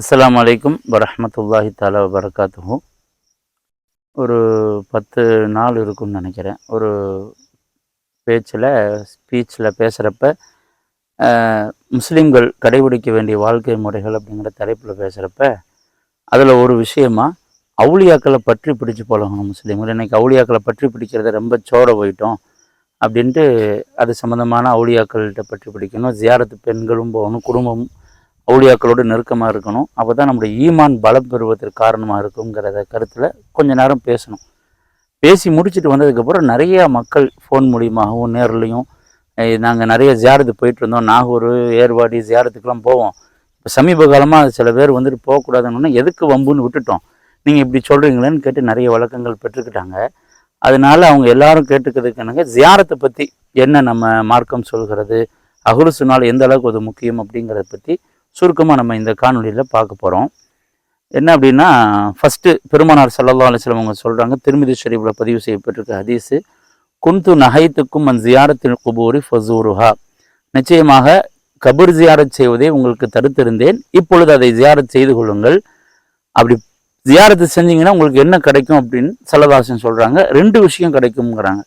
அஸ்லாம் வலைக்கும் வரமத்துல்லாஹி தாலா வரகாத்துஹூ ஒரு பத்து நாள் இருக்கும்னு நினைக்கிறேன். ஒரு பேச்சில் ஸ்பீச்சில் பேசுகிறப்ப முஸ்லீம்கள் கடைபிடிக்க வேண்டிய வாழ்க்கை முறைகள் அப்படிங்கிற தலைப்பில் பேசுகிறப்ப அதில் ஒரு விஷயமா அவுளியாக்களை பற்றி பிடிச்சு பழகணும் முஸ்லீம்கள். இன்றைக்கி அவுளியாக்களை பற்றி பிடிக்கிறத ரொம்ப சோர போயிட்டோம் அப்படின்ட்டு அது சம்மந்தமான அவுளியாக்கள்கிட்ட பற்றி பிடிக்கணும். ஜியாரத்து பெண்களும் போகணும் குடும்பமும் அவுளியாக்களோடு நெருக்கமாக இருக்கணும். அப்போ தான் நம்முடைய ஈமான் பலம் பெறுவதற்கு காரணமாக இருக்குங்கிறத கருத்தில் கொஞ்ச நேரம் பேசணும். பேசி முடிச்சுட்டு வந்ததுக்கப்புறம் நிறைய மக்கள் ஃபோன் மூலியமாகவும் நேர்லையும் நாங்கள் நிறைய ஜியாரத்து போயிட்டு இருந்தோம். நாகூர் ஏர்வாடி ஜியாரத்துக்கெலாம் போவோம். இப்போ சமீப காலமாக சில பேர் வந்துட்டு போகக்கூடாதுன்னு எதுக்கு வம்புன்னு விட்டுட்டோம்? நீங்கள் இப்படி சொல்கிறீங்களேன்னு கேட்டு நிறைய வழக்கங்கள் பெற்றுக்கிட்டாங்க. அதனால அவங்க எல்லாரும் கேட்டுக்கிறதுக்கு என்னங்க ஜியாரத்தை பற்றி என்ன நம்ம மார்க்கம் சொல்கிறது? அகுலுசுனால் எந்த அளவுக்கு அது முக்கியம்? அப்படிங்கிறத பற்றி சுருக்கமாக நம்ம இந்த காணொலியில் பார்க்க போகிறோம் என்ன அப்படின்னா ஃபஸ்ட்டு பெருமானார் சல்லல்லா அலிஸ்லம் அவங்க சொல்கிறாங்க திருமிதி ஷரீஃபில் பதிவு செய்யப்பட்டிருக்க ஹதீஸு குந்து நகைத்துக்கும் அந் ஜியாரத்தின் குபூரி ஃபசூருஹா. நிச்சயமாக கபூர் ஜியாரத் செய்வதை உங்களுக்கு தடுத்திருந்தேன். இப்பொழுது அதை ஜியாரத் செய்து கொள்ளுங்கள். அப்படி ஜியாரத்து செஞ்சீங்கன்னா உங்களுக்கு என்ன கிடைக்கும் அப்படின்னு சல்லதாசன் சொல்கிறாங்க ரெண்டு விஷயம் கிடைக்குங்கிறாங்க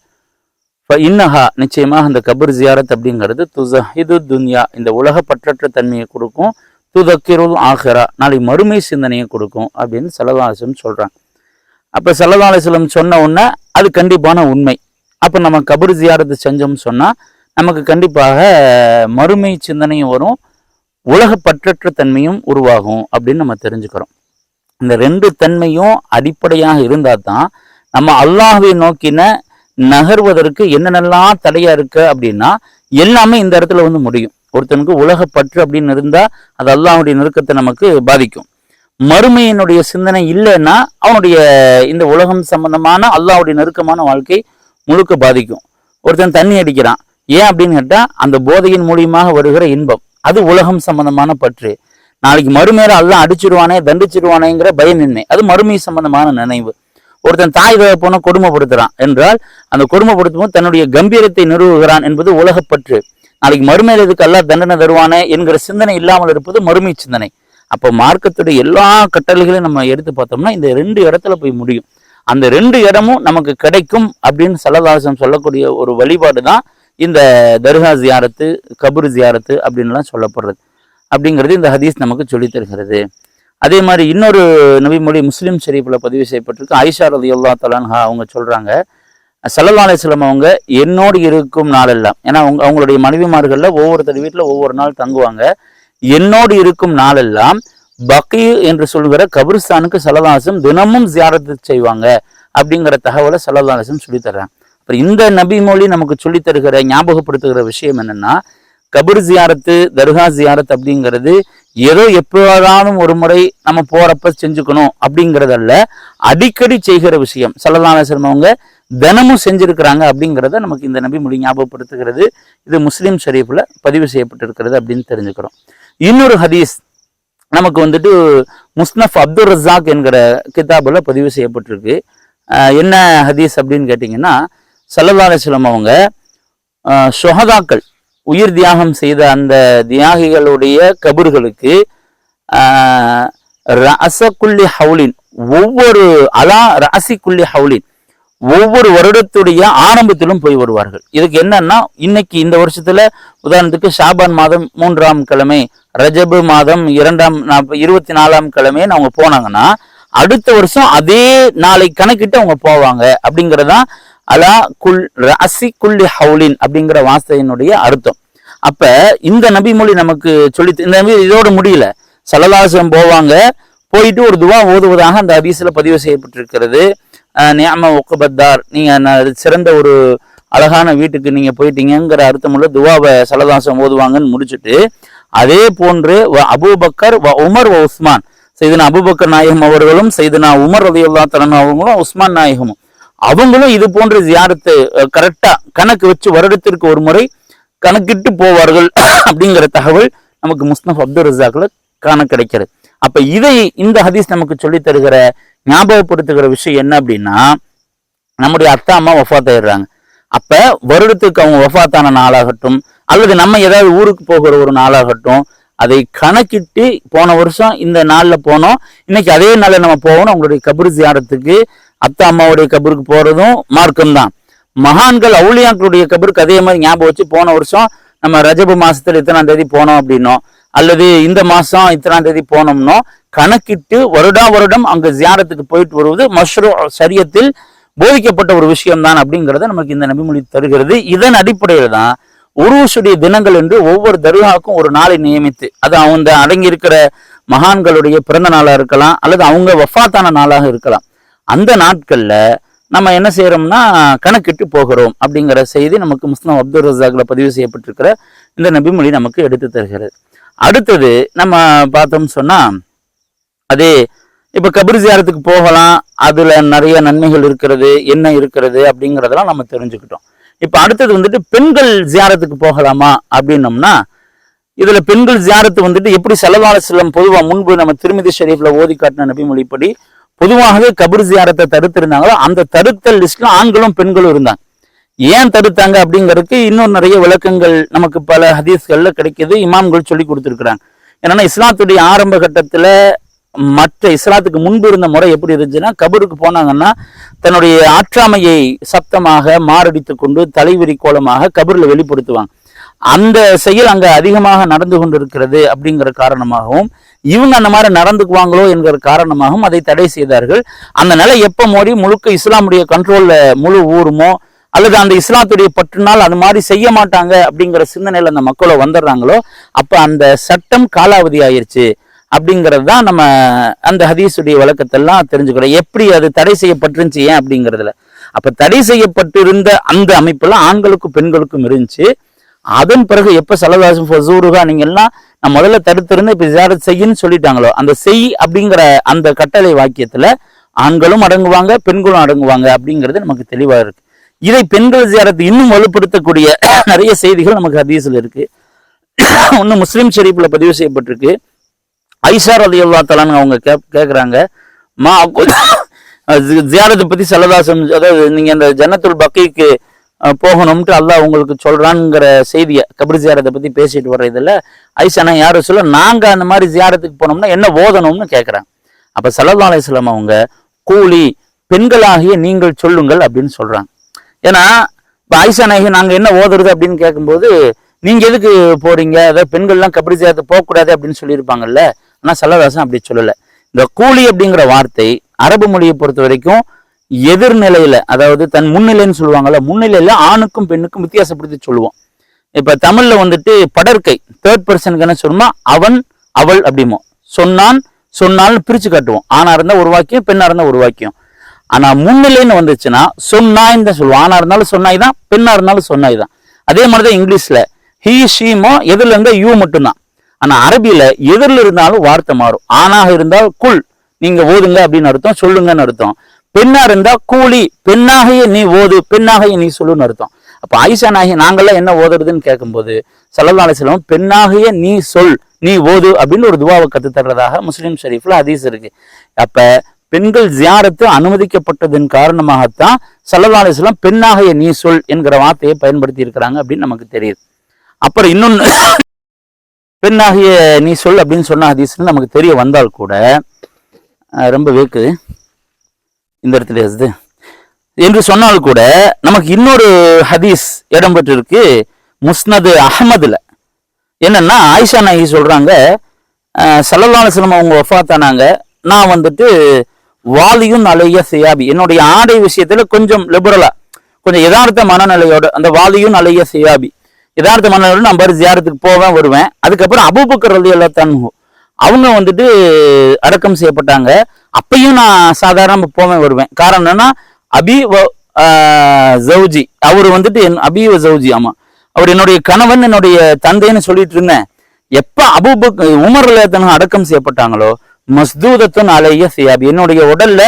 இன்னஹா நிச்சயமாக அந்த கபர் ஜியாரத் அப்படிங்கிறது துசஹிது துன்யா இந்த உலக பற்றற்ற தன்மையை கொடுக்கும். துதக்கிருள் ஆஹிரா நாளை மறுமை சிந்தனையை கொடுக்கும் அப்படின்னு சல்லதாசம் சொல்கிறாங்க அப்போ சல்லதாசலம் சொன்ன உடனே அது கண்டிப்பான உண்மை. அப்போ நம்ம கபர் ஜியாரத்து செஞ்சோம்னு சொன்னால் நமக்கு கண்டிப்பாக மறுமை சிந்தனையும் வரும் உலக பற்றற்ற தன்மையும் உருவாகும் அப்படின்னு நம்ம தெரிஞ்சுக்கிறோம். இந்த ரெண்டு தன்மையும் அடிப்படையாக இருந்தால் தான் நம்ம அல்லாஹுவை நோக்கின நகர்வதற்கு என்னென்னலாம் தடையா இருக்கு அப்படின்னா எல்லாமே இந்த இடத்துல வந்து முடியும். ஒருத்தனுக்கு உலக பற்று அப்படின்னு இருந்தா அது அல்லாவுடைய நெருக்கத்தை நமக்கு பாதிக்கும். மறுமையினுடைய சிந்தனை இல்லைன்னா அவனுடைய இந்த உலகம் சம்பந்தமான அல்லாவுடைய நெருக்கமான வாழ்க்கை முழுக்க பாதிக்கும். ஒருத்தன் தண்ணி அடிக்கிறான். ஏன் அப்படின்னு கேட்டா அந்த போதையின் மூலியமாக வருகிற இன்பம். அது உலகம் சம்பந்தமான பற்று. நாளைக்கு மறுமையில எல்லாம் அடிச்சிருவானே தண்டிச்சிருவானேங்கிற பயமின்மை அது மறுமை சம்பந்தமான நினைவு. ஒருத்தன் தாய் தகப்பனை கொடுமைப்படுத்துகிறான் என்றால் அந்த கொடுமைப்படுத்தும் தன்னுடைய கம்பீரத்தை நிறுவுகிறான் என்பது உலகப்பற்று நாளைக்கு மறுமையில் இதுக்கு எல்லாம் தண்டனை தருவானே என்கிற சிந்தனை இல்லாமல் இருப்பது மறுமை சிந்தனை. அப்போ மார்க்கத்துடைய எல்லா கட்டளைகளையும் நம்ம எடுத்து பார்த்தோம்னா இந்த ரெண்டு இடத்துல போய் முடியும். அந்த ரெண்டு இடமும் நமக்கு கிடைக்கும் அப்படின்னு சலதாசம் சொல்லக்கூடிய ஒரு வழிபாடு தான் இந்த தர்கா ஜியாரத்து கபூர் ஜியாரத்து அப்படின்லாம் சொல்லப்படுறது. அப்படிங்கிறது இந்த ஹதீஸ் நமக்கு சொல்லித் தருகிறது. அதே மாதிரி இன்னொரு நபிமொழி முஸ்லீம் ஷெரீஃபில் பதிவு செய்யப்பட்டிருக்கு. ஐஷா ரதி அல்லா தலான்ஹா அவங்க சொல்கிறாங்க சல்லல்லா அலிஸ்லாம் அவங்க என்னோடு இருக்கும் நாளெல்லாம் ஏன்னா அவங்க அவங்களுடைய மனைவிமார்களில் ஒவ்வொருத்தர் வீட்டில் ஒவ்வொரு நாள் தங்குவாங்க. என்னோடு இருக்கும் நாளெல்லாம் பக்கி என்று சொல்கிற கபிரிஸ்தானுக்கு சலதாசம் தினமும் ஜியாரத்து செய்வாங்க அப்படிங்கிற தகவலை சல்லதாசம் சொல்லித்தர்றாங்க. அப்புறம் இந்த நபி மொழி நமக்கு சொல்லித்தருகிற ஞாபகப்படுத்துகிற விஷயம் என்னென்னா கபிர் ஜியாரத்து தர்கா ஜியாரத் அப்படிங்கிறது ஏதோ எப்போதானும் ஒரு முறை நம்ம போறப்ப செஞ்சுக்கணும் அப்படிங்கிறதல்ல அடிக்கடி செய்கிற விஷயம். சல்லதாசம் அவங்க தினமும் செஞ்சிருக்கிறாங்க அப்படிங்கிறத நமக்கு இந்த நபி மொழி ஞாபகப்படுத்துகிறது. இது முஸ்லீம் ஷரீஃபில் பதிவு செய்யப்பட்டிருக்கிறது அப்படின்னு தெரிஞ்சுக்கிறோம். இன்னொரு ஹதீஸ் நமக்கு வந்துட்டு முஸ்னஃப் அப்துல் ரஸாக் என்கிற கிதாபில் பதிவு செய்யப்பட்டிருக்கு. என்ன ஹதீஸ் அப்படின்னு கேட்டிங்கன்னா சல்லல்லா அவங்க ஆஹ் சுஹதாக்கள் உயிர் தியாகம் செய்த அந்த தியாகிகளுடைய கபர்களுக்கு ரசகுள்ளி ஹவுலின் ஒவ்வொரு அலா ராசிக்குள்ளி ஹவுலின் ஒவ்வொரு வருடத்துடைய ஆரம்பத்திலும் போய் வருவார்கள். இதுக்கு என்னன்னா இன்னைக்கு இந்த வருஷத்துல உதாரணத்துக்கு ஷாபான் மாதம் மூன்றாம் கிழமை ரஜபு மாதம் இரண்டாம் இருபத்தி நாலாம் கிழமைன்னு அவங்க போனாங்கன்னா அடுத்த வருஷம் அதே நாளை கணக்கிட்டு அவங்க போவாங்க. அப்படிங்கிறதான் அலா குல் ரசி குல்லி ஹவுலின் அப்படிங்கிற வார்த்தையினுடைய அர்த்தம். அப்ப இந்த நபி மொழி நமக்கு சொல்லி இந்த நபி இதோட முடியல. சலதாசம் போவாங்க. போயிட்டு ஒரு துவா ஓதுவதாக அந்த ஹதீஸ்ல பதிவு செய்யப்பட்டிருக்கிறது. நியாம ஒக்கபத்தார் நீங்க சிறந்த ஒரு அழகான வீட்டுக்கு நீங்க போயிட்டீங்கிற அர்த்தமுள்ள துவாவை சலதாசம் ஓதுவாங்கன்னு முடிச்சுட்டு அதே போன்று வ அபூபக்கர் வ உமர் வ உஸ்மான். செய்தனா அபூபக்கர் நாயகம் அவர்களும் செய்தனா உமர் ரதியுல்லா தலன் அவங்களும் உஸ்மான் நாயகமும். அவங்களும் இது போன்ற ஜியாரத்தை கரெக்டா கணக்கு வச்சு வருடத்திற்கு ஒரு முறை கணக்கிட்டு போவார்கள் அப்படிங்கிற தகவல் நமக்கு முஸ்னப் அப்துல் ரசாக்ல காண கிடைக்கிறது. அப்ப இதை இந்த ஹதீஸ் நமக்கு சொல்லி தருகிற ஞாபகப்படுத்துகிற விஷயம் என்ன அப்படின்னா நம்முடைய அத்தா அம்மா வஃபாத் ஆயிடுறாங்க அப்ப வருடத்துக்கு அவங்க வஃபாத்தான நாளாகட்டும் அல்லது நம்ம ஏதாவது ஊருக்கு போகிற ஒரு நாளாகட்டும் அதை கணக்கிட்டு போன வருஷம் இந்த நாளில் போனோம் இன்னைக்கு அதே நாளில் நம்ம போகணும் அவங்களுடைய கபர் ஜியாரத்துக்கு அத்தா அம்மாவுடைய கபருக்கு போறதும் மார்க்கம் தான் மகான்கள் அவுளியாக்களுடைய கபருக்கு அதே மாதிரி ஞாபகம் வச்சு போன வருஷம் நம்ம ரஜபு மாசத்துல இத்தனாம் தேதி போனோம் அப்படின்னோ அல்லது இந்த மாசம் இத்தனாம் தேதி போனோம்னோ கணக்கிட்டு வருடா வருடம் அங்க ஜியாரத்துக்கு போயிட்டு வருவது மஷ்ரூ சரியத்தில் போதிக்கப்பட்ட ஒரு விஷயம் தான் அப்படிங்கிறத நமக்கு இந்த நபிமொழி தருகிறது. இதன் அடிப்படையில் தான் உருவசுடைய தினங்கள் என்று ஒவ்வொரு தர்காவுக்கும் ஒரு நாளை நியமித்து அது அவங்க அடங்கி இருக்கிற மகான்களுடைய பிறந்த நாளாக இருக்கலாம் அல்லது அவங்க வஃபாத்தான நாளாக இருக்கலாம். அந்த நாட்களில் நம்ம என்ன செய்கிறோம்னா கணக்கிட்டு போகிறோம் அப்படிங்கிற செய்தி நமக்கு முஸ்லாம் அப்துல் ரசாக்ல பதிவு செய்யப்பட்டிருக்கிற இந்த நபிமொழி நமக்கு எடுத்து தருகிறது. அடுத்தது நம்ம பார்த்தோம்னு சொன்னால் அதே இப்போ கபர் ஜியாரத்துக்கு போகலாம் அதில் நிறைய நன்மைகள் இருக்கிறது என்ன இருக்கிறது அப்படிங்கிறதெல்லாம் நம்ம தெரிஞ்சுக்கிட்டோம். இப்போ அடுத்தது வந்துட்டு பெண்கள் ஜியாரத்துக்கு போகலாமா அப்படின்னோம்னா இதில் பெண்கள் ஜியாரத்து வந்துட்டு எப்படி செலவாளர் செல்லம் பொதுவாக முன்பு நம்ம திருமதி ஷெரீஃபில் ஓதி காட்டின நபிமொழிப்படி பொதுவாகவே கபர் ஜியாரத்தை தடுத்திருந்தாங்களோ அந்த தடுத்த லிஸ்ட்ல ஆண்களும் பெண்களும் இருந்தாங்க. ஏன் தடுத்தாங்க அப்படிங்கறதுக்கு இன்னும் நிறைய விளக்கங்கள் நமக்கு பல ஹதீஸ்கள்ல கிடைக்குது. இமாம்கள் சொல்லி கொடுத்துருக்குறாங்க. என்னன்னா இஸ்லாத்துடைய ஆரம்ப கட்டத்துல மற்ற இஸ்லாத்துக்கு முன்பு இருந்த முறை எப்படி இருந்துச்சுன்னா கபருக்கு போனாங்கன்னா தன்னுடைய ஆற்றாமையை சப்தமாக மாரடித்து கொண்டு தலைவிரி கோலமாக கபரில் வெளிப்படுத்துவாங்க. அந்த செயல் அங்க அதிகமாக நடந்து கொண்டிருக்கிறது அப்படிங்கிற காரணமாகவும் இவங்க அந்த மாதிரி நடந்துக்குவாங்களோ என்கிற காரணமாகவும் அதை தடை செய்தார்கள். அந்த நிலை எப்போ மோடி முழுக்க இஸ்லாமுடைய கண்ட்ரோலில் முழு ஊருமோ அல்லது அந்த இஸ்லாத்துடைய பற்றுனால் அது மாதிரி செய்ய மாட்டாங்க அப்படிங்கிற சிந்தனையில் அந்த மக்களோ வந்துடுறாங்களோ அப்போ அந்த சட்டம் காலாவதி ஆயிடுச்சு அப்படிங்கிறது தான் நம்ம அந்த ஹதீஸுடைய விளக்கத்தெல்லாம் தெரிஞ்சுக்கிறோம் எப்படி அது தடை செய்யப்பட்டிருந்துச்சு ஏன் அப்படிங்கிறதுல. அப்போ தடை செய்யப்பட்டிருந்த அந்த அமைப்பெல்லாம் ஆண்களுக்கும் பெண்களுக்கும் இருந்துச்சு. அதன் பிறகு எப்போ செலவாசம் ஃபசூருகா நீங்க நான் முதல்ல தடுத்திருந்து இப்போ ஜியாரத் செய்யின்னு சொல்லிட்டாங்களோ அந்த செய் அப்படிங்கிற அந்த கட்டளை வாக்கியத்தில் ஆண்களும் அடங்குவாங்க பெண்களும் அடங்குவாங்க அப்படிங்கிறது நமக்கு தெளிவாக இருக்கு. இதை பெண்கள் ஜியாரத்தை இன்னும் வலுப்படுத்தக்கூடிய நிறைய செய்திகள் நமக்கு ஹதீஸில் இருக்கு. ஒன்று முஸ்லீம் ஷெரீஃபில் பதிவு செய்யப்பட்டிருக்கு. ஐஷார் அலி அல்லா தலான்னு அவங்க கே கேட்குறாங்க மா ஜியாரத்தை பற்றி செலவாசம் அதாவது நீங்கள் அந்த ஜன்னத்துல் பக்கைக்கு போகணும்ட்டு அல்லாஹ் உங்களுக்கு சொல்கிறான்ங்கிற செய்தியை கபடி ஜியாரத்தை பற்றி பேசிட்டு வர்ற இதில் ஐசானா யாரும் சொல்ல நாங்கள் அந்த மாதிரி ஜியாரத்துக்கு போனோம்னா என்ன ஓதணும்னு கேட்குறாங்க அப்போ சல்லா அலிஸ்லாம் அவங்க கூலி பெண்களாகிய நீங்கள் சொல்லுங்கள் அப்படின்னு சொல்கிறாங்க ஏன்னா இப்போ ஆயிஷா நாயகி நாங்கள் என்ன ஓதுறது அப்படின்னு கேட்கும்போது நீங்கள் எதுக்கு போறீங்க? அதாவது பெண்கள்லாம் கபடி ஜியாரத்தை போகக்கூடாது அப்படின்னு சொல்லியிருப்பாங்கல்ல. ஆனால் சல்லதாசன் அப்படி சொல்லலை. இந்த கூலி அப்படிங்கிற வார்த்தை அரபு மொழியை பொறுத்த வரைக்கும் எதிர்நிலையில அதாவது தன் முன்னிலைன்னு சொல்லுவாங்கல்ல முன்னிலையில ஆணுக்கும் பெண்ணுக்கும் வித்தியாசப்படுத்தி சொல்லுவோம். இப்ப தமிழ்ல வந்துட்டு படற்கை தேர்ட் பர்சனுக்கு என்ன சொல்லுமா அவன் அவள் அப்படிமோ சொன்னான் சொன்னால்னு பிரிச்சு காட்டுவோம். ஆணா இருந்தா ஒரு வாக்கியம் பெண்ணா இருந்தா ஒரு வாக்கியம். ஆனா முன்னிலைன்னு வந்துச்சுன்னா சொன்னாயின்னு தான் சொல்லுவோம். ஆணா இருந்தாலும் சொன்னாய் தான் பெண்ணா இருந்தாலும் சொன்னாய் தான் அதே மாதிரிதான் இங்கிலீஷ்ல ஹீ ஷீமோ எதுல இருந்தா யூ மட்டும்தான். ஆனா அரபியில எதிரில் இருந்தாலும் வார்த்தை மாறும். ஆணாக இருந்தால் குல் நீங்க ஓதுங்க அப்படின்னு அர்த்தம் சொல்லுங்கன்னு அர்த்தம். பெண்ணா இருந்தா கூலி பெண்ணாகிய நீ ஓது பெண்ணாகிய நீ சொல்லுன்னு அர்த்தம். அப்ப ஆயிஷா நாயகி நாங்கெல்லாம் என்ன ஓதுறதுன்னு கேட்கும்போது சல்லல்லாஹு அலைஹி பெண்ணாகைய பெண்ணாகிய நீ சொல் நீ ஓது அப்படின்னு ஒரு துவாவை கத்து தர்றதாக முஸ்லீம் ஷரீஃப்ல ஹதீஸ் இருக்கு. அப்ப பெண்கள் ஜியாரத்து அனுமதிக்கப்பட்டதன் காரணமாகத்தான் சல்லல்லாஹு அலைஹி பெண்ணாகிய நீ சொல் என்கிற வார்த்தையை பயன்படுத்தி இருக்கிறாங்க அப்படின்னு நமக்கு தெரியுது. அப்புறம் இன்னொன்று பெண்ணாகிய நீ சொல் அப்படின்னு சொன்ன ஹதீஸ்னு நமக்கு தெரிய வந்தால் கூட ரொம்ப வேக்குது. இந்த இடத்துல இருக்குது என்று சொன்னால் கூட நமக்கு இன்னொரு ஹதீஸ் இடம்பெற்றிருக்கு முஸ்னது அஹமதுல. என்னன்னா ஆயிஷா நாயகி சொல்றாங்க சல்லல்லாஹு அலைஹி அவங்க ஒஃபாத்தானாங்க நான் வந்துட்டு வாலியும் அலைய சியாபி. என்னுடைய ஆடை விஷயத்துல கொஞ்சம் லிபரலா கொஞ்சம் யதார்த்த மனநிலையோட அந்த வாலியும் அலைய சியாபி. யதார்த்த மனநிலையோட நான் பாரு ஜியாரத்துக்கு போவேன் வருவேன். அதுக்கப்புறம் அபூபக்கர் அலி அல்லா அவங்க வந்துட்டு அடக்கம் செய்யப்பட்டாங்க. அப்பையும் நான் சாதாரண போவேன் வருவேன். காரணம் என்னன்னா அபி ஜவுஜி. அவர் வந்துட்டு என் அபி ஜவுஜி ஆமா. அவர் என்னுடைய கணவன் என்னுடைய தந்தைன்னு சொல்லிட்டு இருந்தேன். எப்ப அபூபக் உமர் அடக்கம் செய்யப்பட்டாங்களோ மஸ்தூதத்தன் அலைய சியாபி. என்னுடைய உடல்ல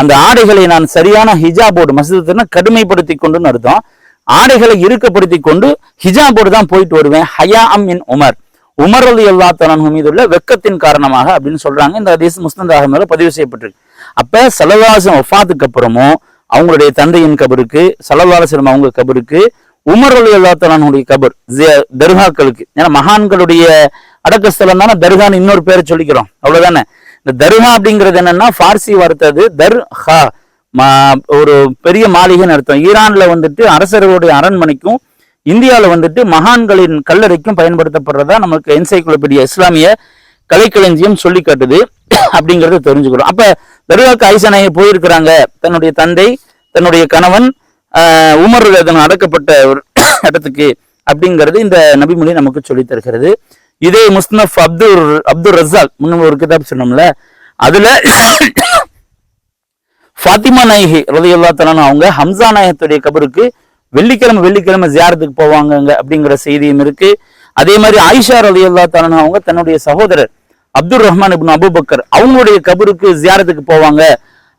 அந்த ஆடைகளை நான் சரியான ஹிஜாபோடு மஸ்தூதத்துனா கடுமைப்படுத்தி கொண்டுன்னு அர்த்தம். ஆடைகளை இறுக்கப்படுத்தி கொண்டு ஹிஜாபோடு தான் போயிட்டு வருவேன். ஹயா அம் இன் உமர். உமர் அலி அல்லா தலான் மீதுள்ள வெக்கத்தின் காரணமாக அப்படின்னு சொல்றாங்க. இந்த ஹதீஸ் முஸ்னத் அகமதுல பதிவு செய்யப்பட்டிருக்கு. அப்ப சலவாசம் ஒஃபாத்துக்கு அப்புறமும் அவங்களுடைய தந்தையின் கபருக்கு சலவாசம் அவங்க கபருக்கு உமர் அலி அல்லா தலானுடைய கபர் தர்காக்களுக்கு ஏன்னா மகான்களுடைய அடக்கஸ்தலம் தானே தர்கான்னு இன்னொரு பேரை சொல்லிக்கிறோம். அவ்வளவுதானே? இந்த தர்கா அப்படிங்கிறது என்னன்னா ஃபார்சி வார்த்தை அது தர் ஹா மா- ஒரு பெரிய மாளிகைன்னு அர்த்தம். ஈரான்ல வந்துட்டு அரசர்களுடைய அரண்மனைக்கும் இந்தியாவில் வந்துட்டு மகான்களின் கல்லறைக்கும் பயன்படுத்தப்படுறதா நமக்கு என்சைக்ளோபீடியா இஸ்லாமிய கலைக்களஞ்சியம் சொல்லி காட்டுது. அப்படிங்கிறத தெரிஞ்சுக்கிறோம். அப்போ தர்காக்கு ஐசனையை போயிருக்கிறாங்க. தன்னுடைய தந்தை தன்னுடைய கணவன் உமர்வேதன் உமர் அடக்கப்பட்ட ஒரு இடத்துக்கு அப்படிங்கிறது இந்த நபிமொழி நமக்கு சொல்லித் தருகிறது. இதே முஸ்னப் அப்துல் அப்துல் ரசால் முன்னும் ஒரு கிதாப் சொன்னோம்ல அதுல ஃபாத்திமா நாயகி ரதையுல்லா தலான் அவங்க ஹம்சா நாயகத்துடைய கபருக்கு வெள்ளிக்கிழமை வெள்ளிக்கிழமை ஜியாரத்துக்கு போவாங்கங்க அப்படிங்கிற செய்தியும் இருக்கு. அதே மாதிரி ஆயிஷா ரலியல்லா தலான் அவங்க தன்னுடைய சகோதரர் அப்துல் ரஹ்மான் இப்னு அபூபக்கர் அவங்களுடைய கபருக்கு ஜியாரத்துக்கு போவாங்க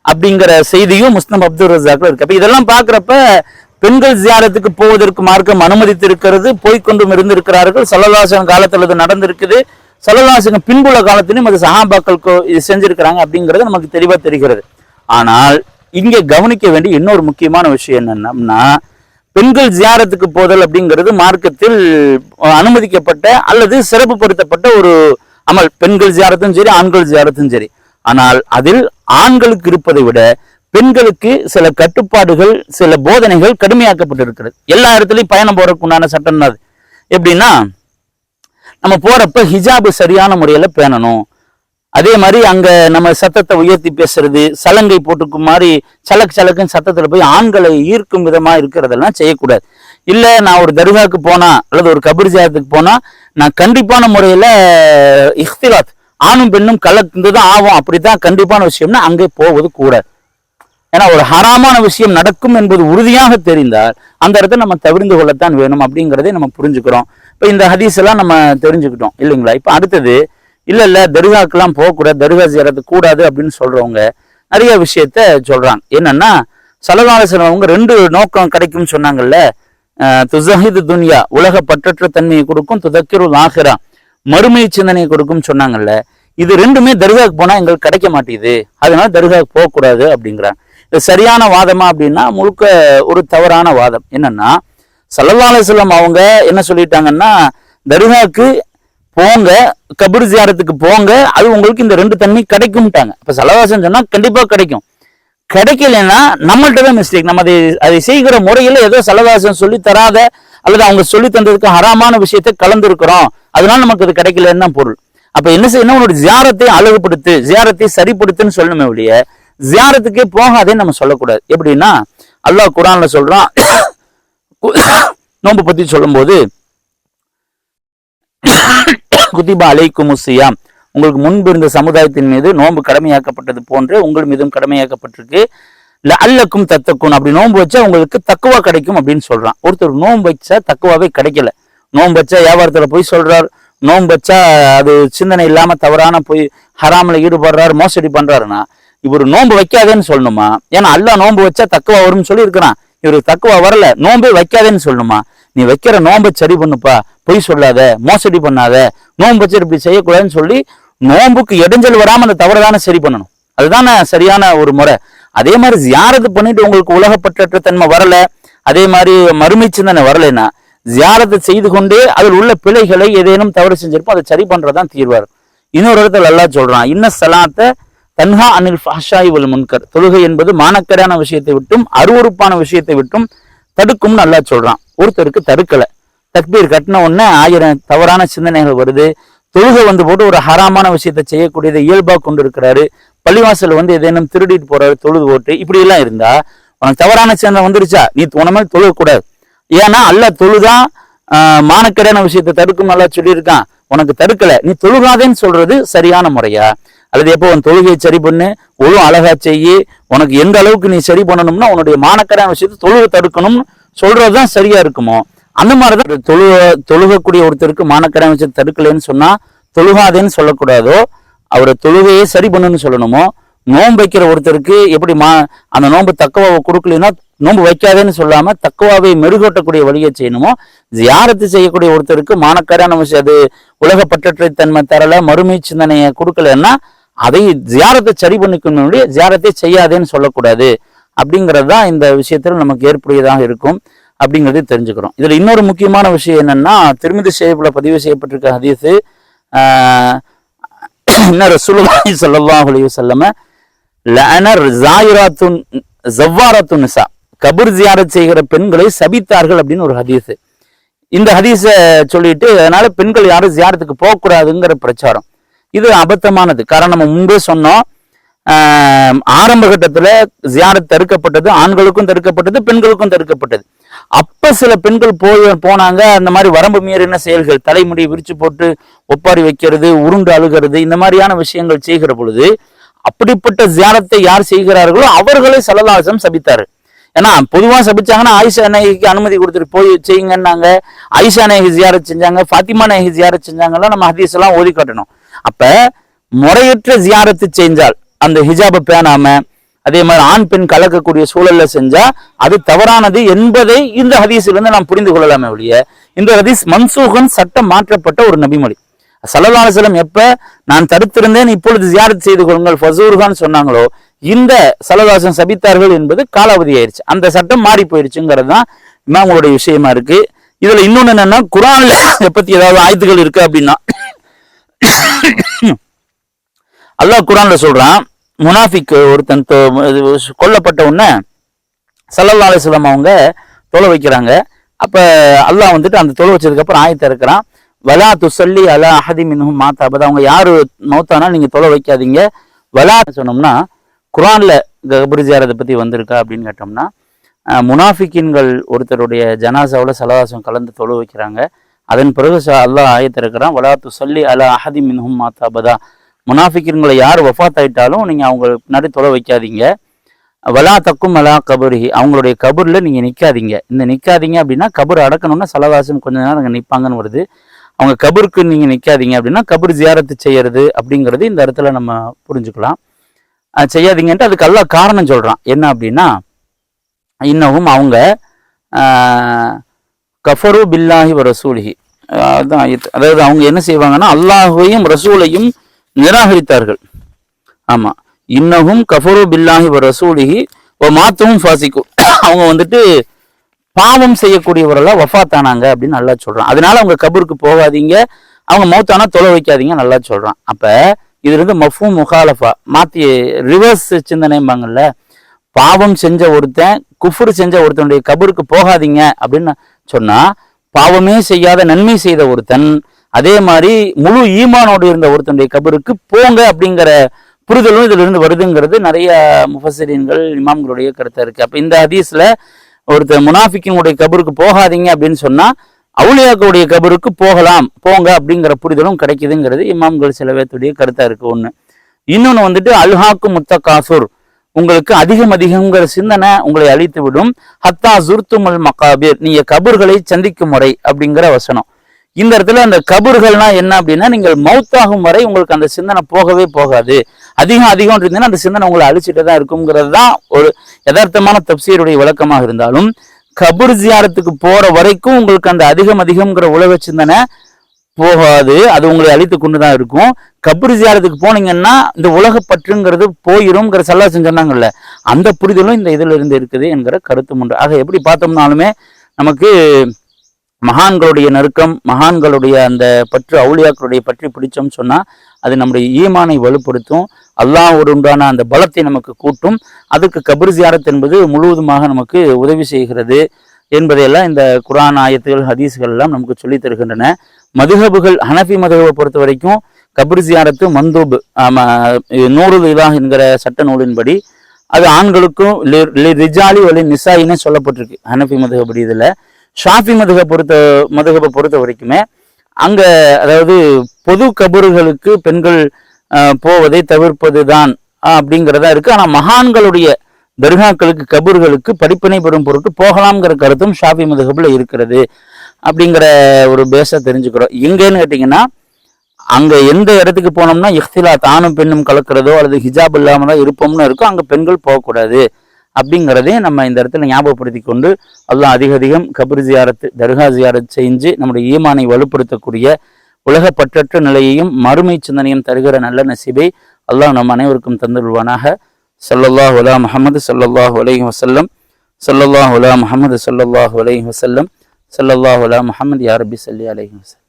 அப்படிங்கிற செய்தியும் முஸ்லிம் அப்துல் ரஜாக்ல இருக்கு. அப்ப இதெல்லாம் பாக்குறப்ப பெண்கள் ஜியாரத்துக்கு போவதற்கு மார்க்கம் அனுமதித்திருக்கிறது போய்கொண்டும் இருந்திருக்கிறார்கள். சல்லல்லாசன் காலத்துல இது நடந்திருக்குது. சல்லல்லாசன் பின்புல காலத்திலும் அது சஹாபாக்கள் கோ- இது செஞ்சிருக்கிறாங்க அப்படிங்கிறது நமக்கு தெளிவா தெரிகிறது. ஆனால் இங்க கவனிக்க வேண்டிய இன்னொரு முக்கியமான விஷயம் என்னன்னா பெண்கள் ஜியாரத்துக்கு போதல் அப்படிங்கிறது மார்க்கத்தில் அனுமதிக்கப்பட்ட அல்லது சிறப்புப்படுத்தப்பட்ட ஒரு அமல். பெண்கள் ஜியாரத்தும் சரி ஆண்கள் ஜியாரத்தும் சரி. ஆனால் அதில் ஆண்களுக்கு இருப்பதை விட பெண்களுக்கு சில கட்டுப்பாடுகள் சில போதனைகள் கடுமையாக்கப்பட்டிருக்கிறது. எல்லா இடத்துலையும் பயணம் போறதுக்கு உண்டான சட்டம் அது. எப்படின்னா நம்ம போறப்ப ஹிஜாபு சரியான முறையில் பேணணும். அதே மாதிரி அங்க நம்ம சத்தத்தை உயர்த்தி பேசுறது சலங்கை போட்டுக்கு மாதிரி சலக் சலக்குன்னு சத்தத்துல போய் ஆண்களை ஈர்க்கும் விதமா இருக்கிறதெல்லாம் செய்யக்கூடாது. இல்ல நான் ஒரு தர்காவுக்கு போனா அல்லது ஒரு கபர் ஜாயத்துக்கு போனா நான் கண்டிப்பான முறையில இஃப்திலாத் ஆணும் பெண்ணும் கலந்து தான் ஆகும். அப்படித்தான் கண்டிப்பான விஷயம்னா அங்கே போவது கூடாது ஏன்னா ஒரு ஹராமான விஷயம் நடக்கும் என்பது உறுதியாக தெரிந்தால் அந்த இடத்த நம்ம தவிர்ந்து கொள்ளத்தான் வேணும் அப்படிங்கிறதே நம்ம புரிஞ்சுக்கிறோம். இப்போ இந்த ஹதீஸ் எல்லாம் நம்ம தெரிஞ்சுக்கிட்டோம் இல்லைங்களா? இப்போ அடுத்தது இல்லை இல்லை தர்காக்கெல்லாம் போகக்கூடாது தர்கா செய்யறது கூடாது அப்படின்னு சொல்றவங்க நிறைய விஷயத்த சொல்றாங்க. என்னன்னா சலகாலசன் அவங்க ரெண்டு நோக்கம் கிடைக்கும்னு சொன்னாங்கல்ல துசஹிது துன்யா உலக பற்றற்ற தன்மையை கொடுக்கும் துதக்கிரு ஆஹிரா மறுமை சிந்தனையை கொடுக்கும் சொன்னாங்கல்ல இது ரெண்டுமே தர்காவுக்கு போனால் எங்களுக்கு கிடைக்க மாட்டேங்குது. அதனால தர்காவுக்கு போகக்கூடாது அப்படிங்கிறாங்க. இது சரியான வாதமா அப்படின்னா முழுக்க ஒரு தவறான வாதம். என்னன்னா சல்லல்லாஹு அவங்க என்ன சொல்லிட்டாங்கன்னா தர்காவுக்கு போங்க கபர் ஜியாரத்துக்கு போங்க அது உங்களுக்கு இந்த ரெண்டு தன்மை கிடைக்கும்ட்டாங்க. இப்போ சலவாசம் சொன்னால் கண்டிப்பாக கிடைக்கும். கிடைக்கலன்னா நம்மள்கிட்ட தான் மிஸ்டேக் நம்ம அதை அதை செய்கிற முறையில் ஏதோ சலவாசம் சொல்லி தராத அல்லது அவங்க சொல்லி தந்ததுக்கு ஹராமான விஷயத்தை கலந்துருக்கிறோம். அதனால நமக்கு அது கிடைக்கலன்னு தான் பொருள். அப்ப என்ன செய்யணும் உன்னோட ஜியாரத்தை அழகுபடுத்து ஜியாரத்தை சரிப்படுத்துன்னு சொல்லணுமே ஒழிய ஜியாரத்துக்கே போகாதேன்னு நம்ம சொல்லக்கூடாது. எப்படின்னா அல்லாஹ் குரான்ல சொல்றான் நோன்பு பத்தி சொல்லும்போது குதிபா அலைக்கும் சியாம். உங்களுக்கு முன்பு இருந்த சமுதாயத்தின் மீது நோன்பு கடமையாக்கப்பட்டது போன்று உங்கள் மீதும் கடமையாக்கப்பட்டிருக்கு. அல்லக்கும் தத்தக்கும் அப்படி நோன்பு வச்சா உங்களுக்கு தக்குவா கிடைக்கும் அப்படின்னு சொல்றான். ஒருத்தர் நோன்பு வச்சா தக்குவாவே கிடைக்கல. நோன்பு வச்சா வியாபாரத்துல போய் சொல்றார். நோன்பு வச்சா அது சிந்தனை இல்லாம தவறான போய் ஹராமில் ஈடுபடுறாரு மோசடி பண்றாருன்னா இவர் நோன்பு வைக்காதேன்னு சொல்லணுமா? ஏன்னா அல்லா நோன்பு வச்சா தக்குவா வரும்னு சொல்லி இருக்கிறான் இவருக்கு தக்குவா வரல நோன்பே வைக்காதேன்னு சொல்லணுமா? நீ வைக்கிற நோன்பை சரி பண்ணுப்பா பொய் சொல்லாத மோசடி பண்ணாத நோன்பு வச்சு இப்படி செய்யக்கூடாதுன்னு சொல்லி நோன்புக்கு இடைஞ்சல் வராமல் அந்த தவறை தானே சரி பண்ணணும். அதுதானே சரியான ஒரு முறை. அதே மாதிரி ஜியாரத்து பண்ணிட்டு உங்களுக்கு உலகப்பற்ற தன்மை வரல அதே மாதிரி மறுமை சிந்தனை வரலைன்னா ஜியாரத்தை செய்து கொண்டே அதில் உள்ள பிழைகளை ஏதேனும் தவறு செஞ்சிருப்போம் அதை சரி பண்றதுதான் தீர்வார். இன்னொரு இடத்துல நல்லா சொல்றான் இன்ன சலாத்தை தன்ஹா அனில் ஃபாஷாய் வல் முன்கர். தொழுகை என்பது மானக்கரான விஷயத்தை விட்டும் அருவருப்பான விஷயத்தை விட்டும் தடுக்கும்னு நல்லா சொல்றான். ஒருத்தருக்கு தடுக்கல. தக்பீர் கட்டின உடனே ஆயிரம் தவறான சிந்தனைகள் வருது. தொழுகை வந்து போட்டு ஒரு ஹராமான விஷயத்தை செய்யக்கூடியதை இயல்பா கொண்டு இருக்கிறாரு பள்ளிவாசல் வந்து ஏதேனும் திருடிட்டு போறாரு தொழுது போட்டு. இப்படி எல்லாம் இருந்தா உனக்கு தவறான சிந்தனை வந்துருச்சா? நீ உன தொழுக கூடாது ஏன்னா அல்ல தொழுதான் மானக்கடையான மானக்கேடான விஷயத்தை தடுக்கும் நல்லா சொல்லியிருக்கான். உனக்கு தடுக்கல. நீ தொழுகாதேன்னு சொல்றது சரியான முறையா? அல்லது எப்போ உன் தொழுகையை சரி பண்ணு? ஒழு அழகா செய்யி உனக்கு எந்த அளவுக்கு நீ சரி பண்ணணும்னா உன்னுடைய மானக்கரான விஷயத்தை தொழுகை தடுக்கணும்னு சொல்றதுதான் சரியா இருக்குமோ? அந்த மாதிரிதான் தொழுக தொழுகக்கூடிய ஒருத்தருக்கு மானக்கரான விஷயத்தை தடுக்கலைன்னு சொன்னா தொழுகாதேன்னு சொல்லக்கூடாதோ? அவரை தொழுகையை சரி பண்ணுன்னு சொல்லணுமோ? நோன்பு வைக்கிற ஒருத்தருக்கு எப்படி மா அந்த நோன்பு தக்கவாவை கொடுக்கலைன்னா நோன்பு வைக்காதேன்னு சொல்லாம தக்குவாவை மெருகூட்டக்கூடிய வழியை செய்யணுமோ? ஜியாரத்து செய்யக்கூடிய ஒருத்தருக்கு மானக்காரான விஷயம் அது உலக பற்றற்றை தன்மை தரல மறுமை சிந்தனையை கொடுக்கலன்னா அதை ஜியாரத்தை சரி பண்ணிக்கணுடைய ஜியாரத்தை செய்யாதேன்னு சொல்லக்கூடாது. அப்படிங்கிறது தான் இந்த விஷயத்தில் நமக்கு ஏற்புடையதாக இருக்கும் அப்படிங்கிறதே தெரிஞ்சுக்கிறோம். இதுல இன்னொரு முக்கியமான விஷயம் என்னன்னா திருமதி செய்யப்பட பதிவு செய்யப்பட்டிருக்க ஹதீஸு என்ன ரசூலுல்லாஹி ஸல்லல்லாஹு அலைஹி வஸல்லம ஜாயிராத்துன் ஜவ்வாரத்து நிசா கபர் ஜியாரத் செய்கிற பெண்களை சபித்தார்கள் அப்படின்னு ஒரு ஹதீஸ். இந்த ஹதீஸை சொல்லிட்டு அதனால பெண்கள் யாரும் ஜியாரத்துக்கு போகக்கூடாதுங்கிற பிரச்சாரம். இது அபத்தமானது. காரணம் நம்ம முன்பே சொன்னோம். ஆரம்ப கட்டத்துல ஜியாரத் தடுக்கப்பட்டது ஆண்களுக்கும் தடுக்கப்பட்டது பெண்களுக்கும் தடுக்கப்பட்டது. அப்ப சில பெண்கள் போய் போனாங்க அந்த மாதிரி வரம்பு மீறின செயல்கள் தலைமுடி விரிச்சு போட்டு ஒப்பாரி வைக்கிறது உருண்டு அழுகிறது இந்த மாதிரியான விஷயங்கள் செய்கிற பொழுது அப்படிப்பட்ட ஜியாரத்தை யார் செய்கிறார்களோ அவர்களை சலதாசம் சபித்தாரு. ஏன்னா பொதுவா சபிச்சாங்கன்னா ஆயிஷா நாயகிக்கு அனுமதி கொடுத்துட்டு போய் செய்யுங்கன்னாங்க. ஆயிஷா நாயகி ஜியாரத் செஞ்சாங்க ஃபாத்திமா நாயகி ஜியாரத் செஞ்சாங்கலாம் நம்ம ஹதீஸ் எல்லாம் ஓதி காட்டணும். அப்ப முறையற்ற ஜியாரத்து செஞ்சால் அந்த ஹிஜாபை பேணாம அதே மாதிரி ஆண் பெண் கலக்கக்கூடிய சூழல்ல செஞ்சா அது தவறானது என்பதை இந்த ஹதீஸிலிருந்து நாம் புரிந்து கொள்ளலாமே ஒழிய இந்த ஹதீஸ் மன்சூகன் சட்டம் மாற்றப்பட்ட ஒரு நபிமொழி. சல்லல்லாஹு எப்ப நான் தடுத்திருந்தேன் இப்பொழுது ஜியாரத் செய்து கொள்ளுங்கள் ஃபசூர்கான் சொன்னாங்களோ இந்த சலதாசன் சபித்தார்கள் என்பது காலாவதி ஆயிடுச்சு அந்த சட்டம் மாறி போயிருச்சுங்கிறது தான் இமாமுடைய விஷயமா இருக்கு. இதுல இன்னொன்னு என்னன்னா குரான்ல இதை பத்தி ஏதாவது ஆயத்துகள் இருக்கு அப்படின்னா அல்லாஹ் குரான்ல சொல்றான் முனாஃபிக் ஒருத்தன் தொ- இது கொல்லப்பட்ட உடனே சல்லல்லா அலிஸ்லாம் அவங்க தொலை வைக்கிறாங்க. அப்ப அல்லாஹ் வந்துட்டு அந்த தொலை வச்சதுக்கப்புறம் ஆயத்தை இருக்கிறான் வலா துசல்லி அலா அஹதி மின்ஹும் மாத்தா அப்பதான் அவங்க யாரு மௌத்தானா நீங்க தொலை வைக்காதீங்க. வலா சொன்னோம்னா குரான்ல கபர் ஜியாரத்தை பத்தி வந்திருக்கா அப்படின்னு கேட்டோம்னா முனாஃபிக்கின்கள் ஒருத்தருடைய ஜனாசாவில் சலவாசம் கலந்து தொழு வைக்கிறாங்க. அதன் பிறகு ச- அல்லாஹ் ஆயத்திருக்கிறான் வலா துசல்லி அலா அஹதி மின்ஹும் மாத்தா அபதா யார் வஃபாத் ஆயிட்டாலும் நீங்கள் அவங்க பின்னாடி தொலை வைக்காதீங்க. வலா தக்கும் வலா கபருஹி. அவங்களுடைய கபூரில் நீங்கள் நிற்காதீங்க இந்த நிற்காதீங்க அப்படின்னா கபூர் அடக்கணும்னா சலவாசம் கொஞ்ச நேரம் அங்கே நிற்பாங்கன்னு வருது. அவங்க கபருக்கு நீங்கள் நிற்காதீங்க அப்படின்னா கபூர் ஜியாரத்து செய்யறது அப்படிங்கிறது இந்த இடத்துல நம்ம புரிஞ்சுக்கலாம். செய்யாதீங்கன்ட்டு அதுக்கு எல்லா காரணம் சொல்கிறான் என்ன அப்படின்னா இன்னமும் அவங்க கஃபரு பில்லாஹி ரசூலிஹி. அதான் அதாவது அவங்க என்ன செய்வாங்கன்னா அல்லாஹையும் ரசூலையும் நிராகரித்தார்கள். ஆமா. இன்னகும் கஃபரு பில்லாஹி வ ரசூலிஹி ஓ மாத்தவும் ஃபாசிக்கும். அவங்க வந்துட்டு பாவம் செய்யக்கூடியவரெல்லாம் வஃபாத்தானாங்க அப்படின்னு நல்லா சொல்றான். அதனால அவங்க கபருக்கு போகாதீங்க. அவங்க மௌத்தானா தொலை வைக்காதீங்க நல்லா சொல்றான். அப்ப இது இருந்து மஃபூம் முகாலஃபா மாத்தி ரிவர்ஸ் சிந்தனைம்பாங்கல்ல பாவம் செஞ்ச ஒருத்தன் குஃபுர் செஞ்ச ஒருத்தனுடைய கபருக்கு போகாதீங்க அப்படின்னு சொன்னா பாவமே செய்யாத நன்மை செய்த ஒருத்தன் அதே மாதிரி முழு ஈமானோடு இருந்த ஒருத்தனுடைய கபருக்கு போங்க அப்படிங்கிற புரிதலும் இதுல இருந்து வருதுங்கிறது நிறைய முஃபசரீன்கள் இமாம்களுடைய கருத்தா இருக்கு. அப்ப இந்த ஹதீஸ்ல ஒருத்தர் முனாஃபிக்கினுடைய கபருக்கு போகாதீங்க அப்படின்னு சொன்னா அவுளியாக்களுடைய கபருக்கு போகலாம் போங்க அப்படிங்கிற புரிதலும் கிடைக்குதுங்கிறது இமாம்கள் சில பேர்த்துடைய கருத்தா இருக்கு. ஒண்ணு. இன்னொன்னு வந்துட்டு அல்ஹாக்கு முத்த காசூர் உங்களுக்கு அதிகம் அதிகங்கிற சிந்தனை உங்களை அழித்து விடும் ஹத்தா ஜுர்துமல் மகாபீர். நீங்க கபர்களை சந்திக்கும் முறை அப்படிங்கிற வசனம். இந்த இடத்துல அந்த கபர்கள்னா என்ன அப்படின்னா நீங்கள் மௌத்தாகும் வரை உங்களுக்கு அந்த சிந்தனை போகவே போகாது. அதிகம் அதிகம் இருந்தீங்கன்னா அந்த சிந்தனை உங்களை அழிச்சிட்டு தான் இருக்குங்கிறது தான் ஒரு யதார்த்தமான தப்சீருடைய விளக்கமாக இருந்தாலும் கபர் ஜியாரத்துக்கு போற வரைக்கும் உங்களுக்கு அந்த அதிகம் அதிகம்ங்கிற உலக சிந்தனை போகாது. அது உங்களை அழித்து கொண்டு தான் இருக்கும். கபர் ஜியாரத்துக்கு போனீங்கன்னா இந்த உலக பற்றுங்கிறது போயிரும்ங்கிற சல்லாசம் சொன்னாங்கல்ல அந்த புரிதலும் இந்த இதுல இருந்து இருக்குது என்கிற கருத்தும் உண்டு. ஆக எப்படி பார்த்தோம்னாலுமே நமக்கு மகான்களுடைய நெருக்கம் மகான்களுடைய அந்த பற்று அவுளியாக்களுடைய பற்றி பிடிச்சோம்னு சொன்னால் அது நம்முடைய ஈமானை வலுப்படுத்தும். அல்லாஹ் ஒரு உண்டான அந்த பலத்தை நமக்கு கூட்டும். அதுக்கு கபர் ஜியாரத் என்பது முழுவதுமாக நமக்கு உதவி செய்கிறது என்பதையெல்லாம் இந்த குரான் ஆயத்துகள் ஹதீஸ்கள் எல்லாம் நமக்கு சொல்லி தருகின்றன. மதுகபுகள் ஹனஃபி மதுகபை பொறுத்த வரைக்கும் கபர் ஜியாரத்து மந்தூப் நூறு இலாஹ் என்கிற சட்ட நூலின்படி. அது ஆண்களுக்கும் லி- லி- ரிஜாலி வலி நிசாயின்னு சொல்லப்பட்டிருக்கு ஹனஃபி மதுகபடி இதில். ஷாஃபி மதுகை பொறுத்த மதுகபை பொறுத்த வரைக்குமே அங்கே அதாவது பொது கபறுகளுக்கு பெண்கள் போவதை தவிர்ப்பது தான் அப்படிங்கிறதா இருக்குது ஆனால் மகான்களுடைய தர்காக்களுக்கு கபூர்களுக்கு படிப்பினை பெறும் பொருட்டு போகலாம்ங்கிற கருத்தும் ஷாஃபி மதுகபில் இருக்கிறது அப்படிங்கிற ஒரு பேஸை தெரிஞ்சுக்கிறோம். எங்கேன்னு கேட்டிங்கன்னா அங்கே எந்த இடத்துக்கு போனோம்னா இஃப்திலா தானும் பெண்ணும் கலக்கிறதோ அல்லது ஹிஜாப் இல்லாமல் தான் இருப்போம்னு இருக்கோ அங்கே பெண்கள் போகக்கூடாது. அப்படிங்கிறதையும் நம்ம இந்த இடத்துல ஞாபகப்படுத்தி கொண்டு அல்லாஹ் அதிக அதிகம் கபர் ஜியாரத்து தர்கா ஜியாரத் செஞ்சு நம்முடைய ஈமானை வலுப்படுத்தக்கூடிய உலக பற்றற்ற நிலையையும் மறுமை சிந்தனையும் தருகிற நல்ல நசீபை அல்லாஹ் நம் அனைவருக்கும் தந்துள்வானாக சல்லல்லாஹ் உலா முகமது சல்லல்லாஹ் உலகி வசல்லம் சல்லல்லாஹ் உலா முகமது சல்லல்லாஹ் உலகி வசல்லம் சல்லல்லாஹ் உலா முகமது யாரபி சல்லி அலஹி வசல்லம்